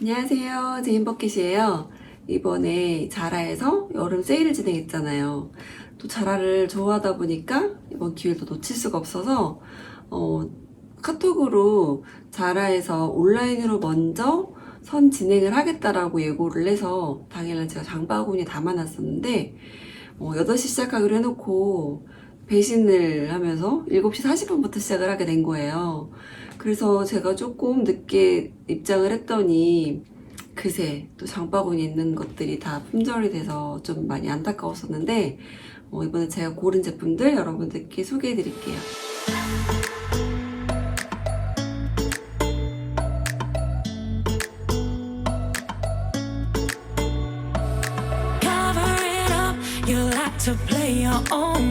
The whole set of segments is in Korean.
안녕하세요. 제인버킷이에요. 이번에 자라에서 여름 세일을 진행했잖아요. 또 자라를 좋아하다 보니까 이번 기회를 또 놓칠 수가 없어서 어, 카톡으로 자라에서 온라인으로 먼저 선 진행을 하겠다라고 예고를 해서 당일날 제가 장바구니에 담아놨었는데 어, 8시 시작하기로 해놓고 배신을 하면서 7시 40분부터 시작을 하게 된 거예요. 그래서 제가 조금 늦게 입장을 했더니 그새 또 장바구니 있는 것들이 다 품절이 돼서 좀 많이 안타까웠었는데 어, 이번에 제가 고른 제품들 여러분들께 소개해 드릴게요. To play your own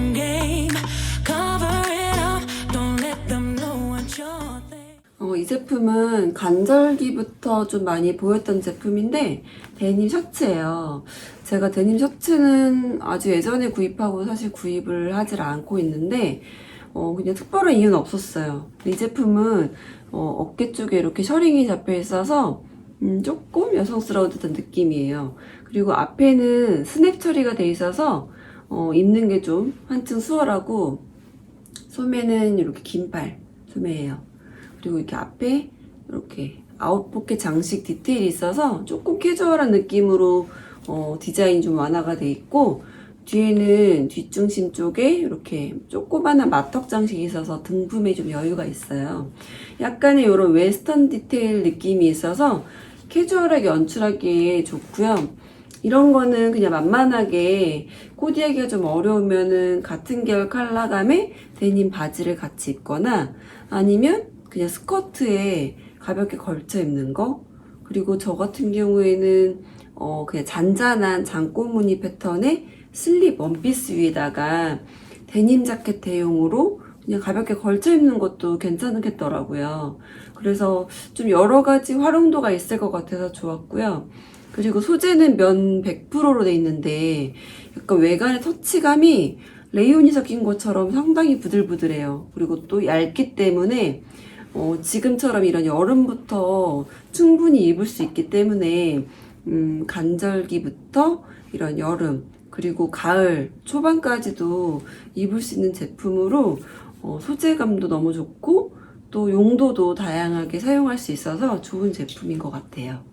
제품은 간절기부터 좀 많이 보였던 제품인데 데님 셔츠예요. 제가 데님 셔츠는 아주 예전에 구입하고 사실 구입을 하질 않고 있는데 어, 그냥 특별한 이유는 없었어요. 이 제품은 어, 어깨 쪽에 이렇게 셔링이 잡혀 있어서 음, 조금 여성스러운 듯한 느낌이에요. 그리고 앞에는 스냅 처리가 돼 있어서 어, 입는 게 좀 한층 수월하고 소매는 이렇게 긴팔 소매예요. 그리고 이렇게 앞에 이렇게 아웃 포켓 장식 디테일이 있어서 조금 캐주얼한 느낌으로 어, 디자인 좀 완화가 돼 있고 뒤에는 뒷중심 쪽에 이렇게 조그마한 마턱 장식이 있어서 등품에 좀 여유가 있어요. 약간의 이런 웨스턴 디테일 느낌이 있어서 캐주얼하게 연출하기에 좋고요. 이런 거는 그냥 만만하게 코디하기가 좀 어려우면은 같은 계열 컬러감의 데님 바지를 같이 입거나 아니면 그냥 스커트에 가볍게 걸쳐 입는 거 그리고 저 같은 경우에는 어 그냥 잔잔한 장꽃무늬 패턴의 슬립 원피스 위에다가 데님 자켓 대용으로 그냥 가볍게 걸쳐 입는 것도 괜찮겠더라고요. 그래서 좀 여러 가지 활용도가 있을 것 같아서 좋았고요. 그리고 소재는 면 100%로 돼 있는데 약간 외관의 터치감이 레이온이 섞인 것처럼 상당히 부들부들해요. 그리고 또 얇기 때문에 어, 지금처럼 이런 여름부터 충분히 입을 수 있기 때문에 음, 간절기부터 이런 여름 그리고 가을 초반까지도 입을 수 있는 제품으로 어, 소재감도 너무 좋고 또 용도도 다양하게 사용할 수 있어서 좋은 제품인 것 같아요.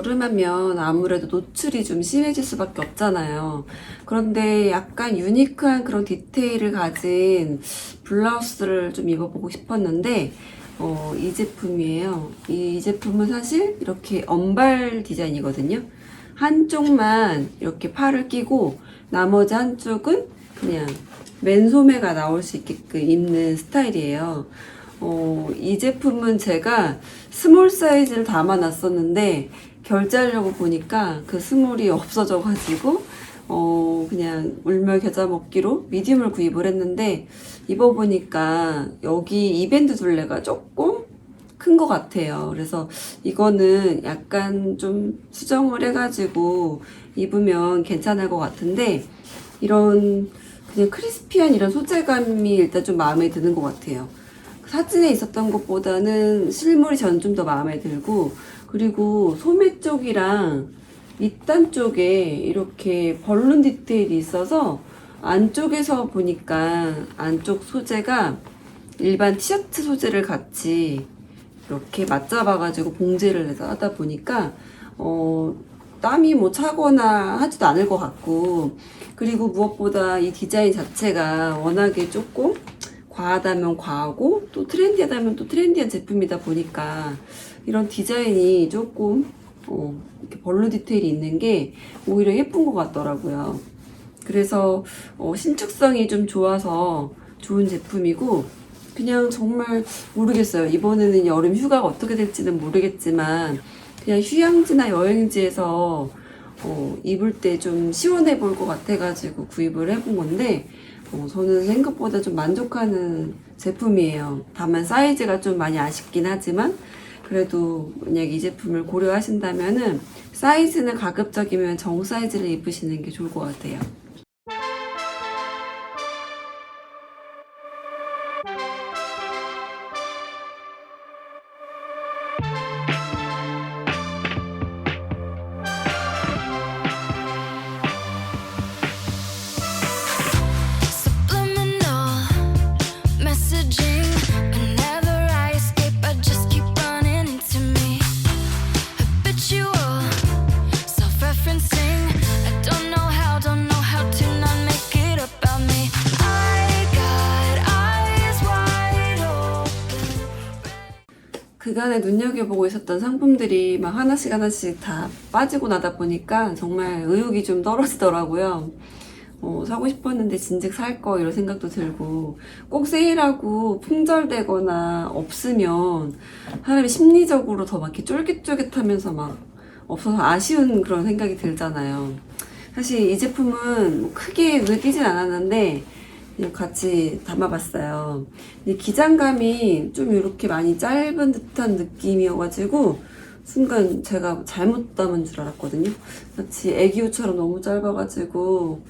여름하면 아무래도 노출이 좀 심해질 수밖에 없잖아요. 그런데 약간 유니크한 그런 디테일을 가진 블라우스를 좀 입어보고 싶었는데, 어, 이 제품이에요. 이 제품은 사실 이렇게 언발 디자인이거든요. 한쪽만 이렇게 팔을 끼고, 나머지 한쪽은 그냥 맨소매가 나올 수 있게끔 입는 스타일이에요. 어, 이 제품은 제가 스몰 사이즈를 담아놨었는데 결제하려고 보니까 그 스몰이 없어져가지고 어, 그냥 울며 겨자 먹기로 미디움을 구입을 했는데 입어보니까 여기 이밴드 둘레가 조금 큰 것 같아요. 그래서 이거는 약간 좀 수정을 해가지고 입으면 괜찮을 것 같은데 이런 그냥 크리스피한 이런 소재감이 일단 좀 마음에 드는 것 같아요. 사진에 있었던 것보다는 실물이 전좀더 마음에 들고 그리고 소매 쪽이랑 밑단 쪽에 이렇게 벌룬 디테일이 있어서 안쪽에서 보니까 안쪽 소재가 일반 티셔츠 소재를 같이 이렇게 맞잡아가지고 봉제를 해서 하다 보니까 어 땀이 뭐 차거나 하지도 않을 것 같고 그리고 무엇보다 이 디자인 자체가 워낙에 조금 과하다면 과하고 또 트렌디하다면 또 트렌디한 제품이다 보니까 이런 디자인이 조금 어, 이렇게 벌로 디테일이 있는 게 오히려 예쁜 것 같더라고요. 그래서 어, 신축성이 좀 좋아서 좋은 제품이고 그냥 정말 모르겠어요. 이번에는 여름 휴가가 어떻게 될지는 모르겠지만 그냥 휴양지나 여행지에서 어, 입을 때 좀 시원해 보일 것 같아가지고 구입을 해본 건데 어, 저는 생각보다 좀 만족하는 제품이에요. 다만 사이즈가 좀 많이 아쉽긴 하지만 그래도 만약 이 제품을 고려하신다면은 사이즈는 가급적이면 정 사이즈를 입으시는 게 좋을 것 같아요. 그간에 눈여겨보고 있었던 상품들이 막 하나씩 하나씩 다 빠지고 나다 보니까 정말 의욕이 좀 떨어지더라고요. 어, 사고 싶었는데 진즉 살 거 이런 생각도 들고 꼭 세일하고 품절되거나 없으면 사람이 심리적으로 더 막 이렇게 쫄깃쫄깃하면서 막 없어서 아쉬운 그런 생각이 들잖아요. 사실 이 제품은 뭐 크게 띄진 않았는데 같이 담아봤어요. 근데 기장감이 좀 이렇게 많이 짧은 듯한 느낌이어가지고 순간 제가 잘못 담은 줄 알았거든요. 마치 애기옷처럼 너무 짧아가지고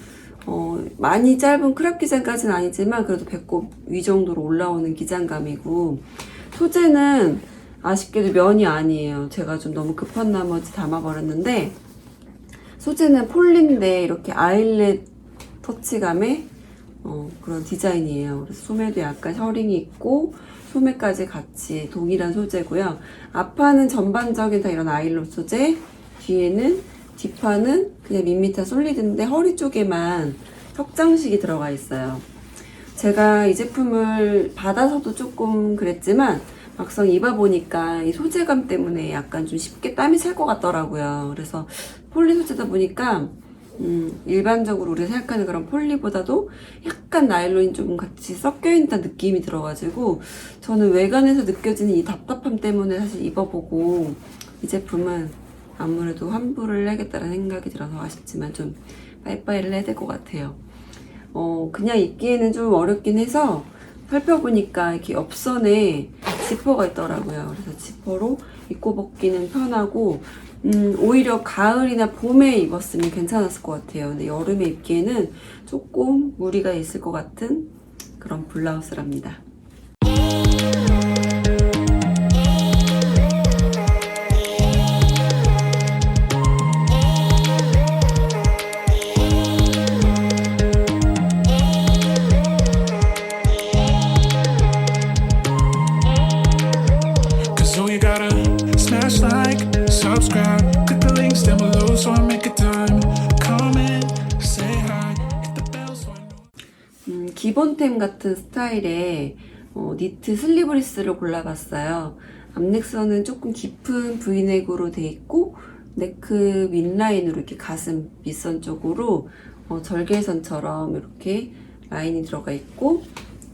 어, 많이 짧은 크롭 기장까지는 아니지만 그래도 배꼽 위 정도로 올라오는 기장감이고 소재는 아쉽게도 면이 아니에요. 제가 좀 너무 급한 나머지 담아버렸는데 소재는 폴리인데 이렇게 아일렛 터치감의 어, 그런 디자인이에요. 그래서 소매도 약간 셔링이 있고 소매까지 같이 동일한 소재고요. 앞판은 전반적인 다 이런 아일롯 소재, 뒤에는 뒷판은 그냥 밋밋한 솔리드인데 허리 쪽에만 석장식이 들어가 있어요. 제가 이 제품을 받아서도 조금 그랬지만 막상 입어보니까 이 소재감 때문에 약간 좀 쉽게 땀이 찰 것 같더라고요. 그래서 폴리 소재다 보니까 음, 일반적으로 우리가 생각하는 그런 폴리보다도 약간 나일론이 좀 같이 섞여 있는 느낌이 들어가지고 저는 외관에서 느껴지는 이 답답함 때문에 사실 입어보고 이 제품은 아무래도 환불을 해야겠다는 생각이 들어서 아쉽지만 좀 빠이빠이를 해야 될 것 같아요. 어, 그냥 입기에는 좀 어렵긴 해서 살펴보니까 이렇게 옆선에 지퍼가 있더라고요. 그래서 지퍼로 입고 벗기는 편하고, 음, 오히려 가을이나 봄에 입었으면 괜찮았을 것 같아요. 근데 여름에 입기에는 조금 무리가 있을 것 같은 그런 블라우스랍니다. Smash like, subscribe, click the links down below so I make a time. Comment, say hi, hit the bell so I know. 음, 기본템 같은 스타일의 어, 니트 슬리브리스를 골라봤어요. 앞넥선은 조금 깊은 브이넥으로 돼 있고 네크 윗라인으로 이렇게 가슴 밑선 쪽으로 어, 절개선처럼 이렇게 라인이 들어가 있고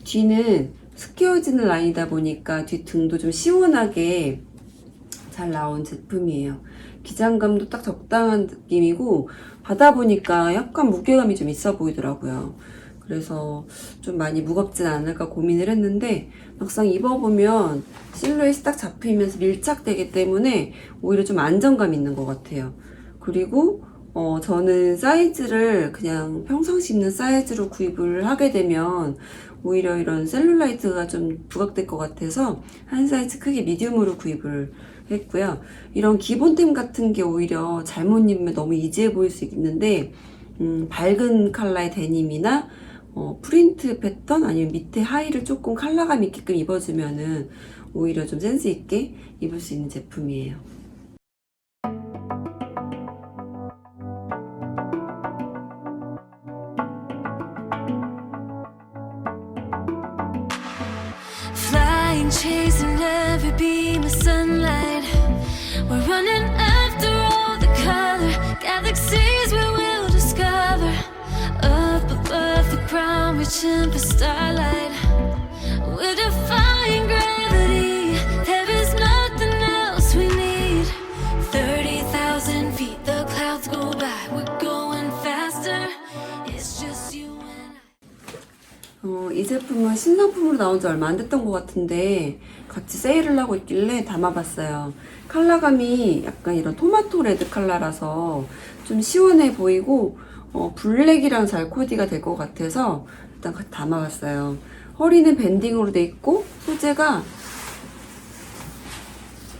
뒤는 스퀘어지는 라인이다 보니까 뒤 등도 좀 시원하게 잘 나온 제품이에요. 기장감도 딱 적당한 느낌이고 받아보니까 약간 무게감이 좀 있어 보이더라고요. 그래서 좀 많이 무겁진 않을까 고민을 했는데 막상 입어보면 실루엣이 딱 잡히면서 밀착되기 때문에 오히려 좀 안정감 있는 것 같아요. 그리고 어, 저는 사이즈를 그냥 평상시 입는 사이즈로 구입을 하게 되면 오히려 이런 셀룰라이트가 좀 부각될 것 같아서 한 사이즈 크기 미디움으로 구입을 했고요. 이런 기본템 같은 게 오히려 잘못 입으면 너무 이지해 보일 수 있는데 음, 밝은 컬러의 데님이나 어, 프린트 패턴 아니면 밑에 하의를 조금 컬러감 있게끔 입어주면은 오히려 좀 센스 있게 입을 수 있는 제품이에요. We're running after all the color galaxies we will discover. Up above the ground, reaching for starlight. We're defying gravity. There is nothing else we need. 30,000 feet, the clouds go by. We're going faster. It's just you and I. 어, 이 제품은 신상품으로 나온 지 얼마 안 됐던 것 같은데 같이 세일을 하고 있길래 담아봤어요. 컬러감이 약간 이런 토마토 레드 컬러라서 좀 시원해 보이고 어, 블랙이랑 잘 코디가 될 것 같아서 일단 담아봤어요. 허리는 밴딩으로 돼 있고 소재가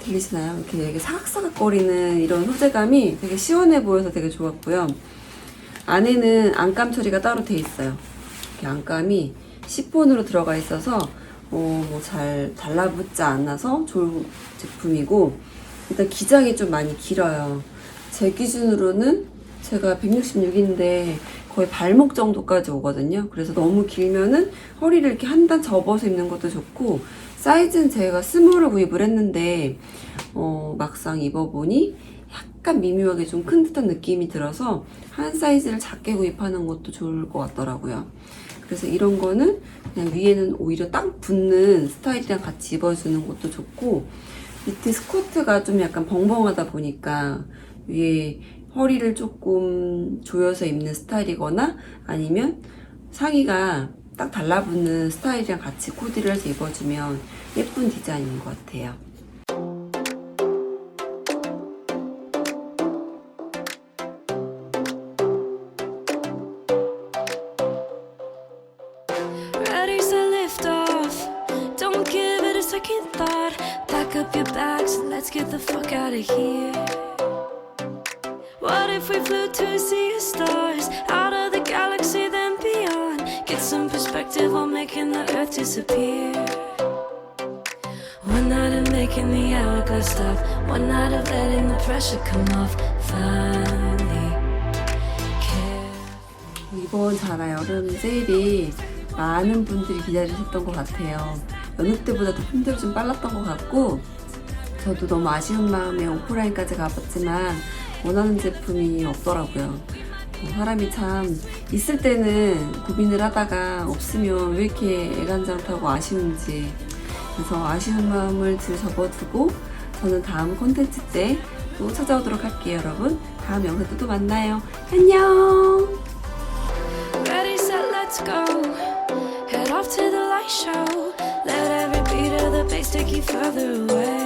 들리시나요? 이렇게 되게 사각사각거리는 이런 소재감이 되게 시원해 보여서 되게 좋았고요. 안에는 안감 처리가 따로 돼 있어요. 이렇게 안감이 시폰으로 들어가 있어서 어, 뭐잘 달라붙지 않아서 좋은 제품이고 일단 기장이 좀 많이 길어요. 제 기준으로는 제가 166인데 거의 발목 정도까지 오거든요. 그래서 너무 길면은 허리를 이렇게 한 단 접어서 입는 것도 좋고 사이즈는 제가 스몰을 구입을 했는데 어, 막상 입어보니 약간 미묘하게 좀 큰 듯한 느낌이 들어서 한 사이즈를 작게 구입하는 것도 좋을 것 같더라고요. 그래서 이런 거는 그냥 위에는 오히려 딱 붙는 스타일이랑 같이 입어주는 것도 좋고 밑에 스커트가 좀 약간 벙벙하다 보니까 위에 허리를 조금 조여서 입는 스타일이거나 아니면 상의가 딱 달라붙는 스타일이랑 같이 코디를 해서 입어주면 예쁜 디자인인 것 같아요. Let's get the fuck out of here. What if we flew to see stars out of the galaxy then beyond? Get some perspective on making the earth disappear. One night of making the hourglass stop. One night of letting the pressure come off. Finally, care. 이번 자라 여름 세일이 많은 분들이 기다리셨던 것 같아요. 여느 때보다도 품질이 좀 빨랐던 것 같고 저도 너무 아쉬운 마음에 오프라인까지 가봤지만 원하는 제품이 없더라고요. 어, 사람이 참 있을 때는 고민을 하다가 없으면 왜 이렇게 애간장타고 아쉬운지 그래서 아쉬운 마음을 들 접어두고 저는 다음 콘텐츠 때 또 찾아오도록 할게요 여러분 다음 영상 때 또 만나요 안녕 Ready, set, let's go. Head off to the light show. Let every beat of the bass take you further away.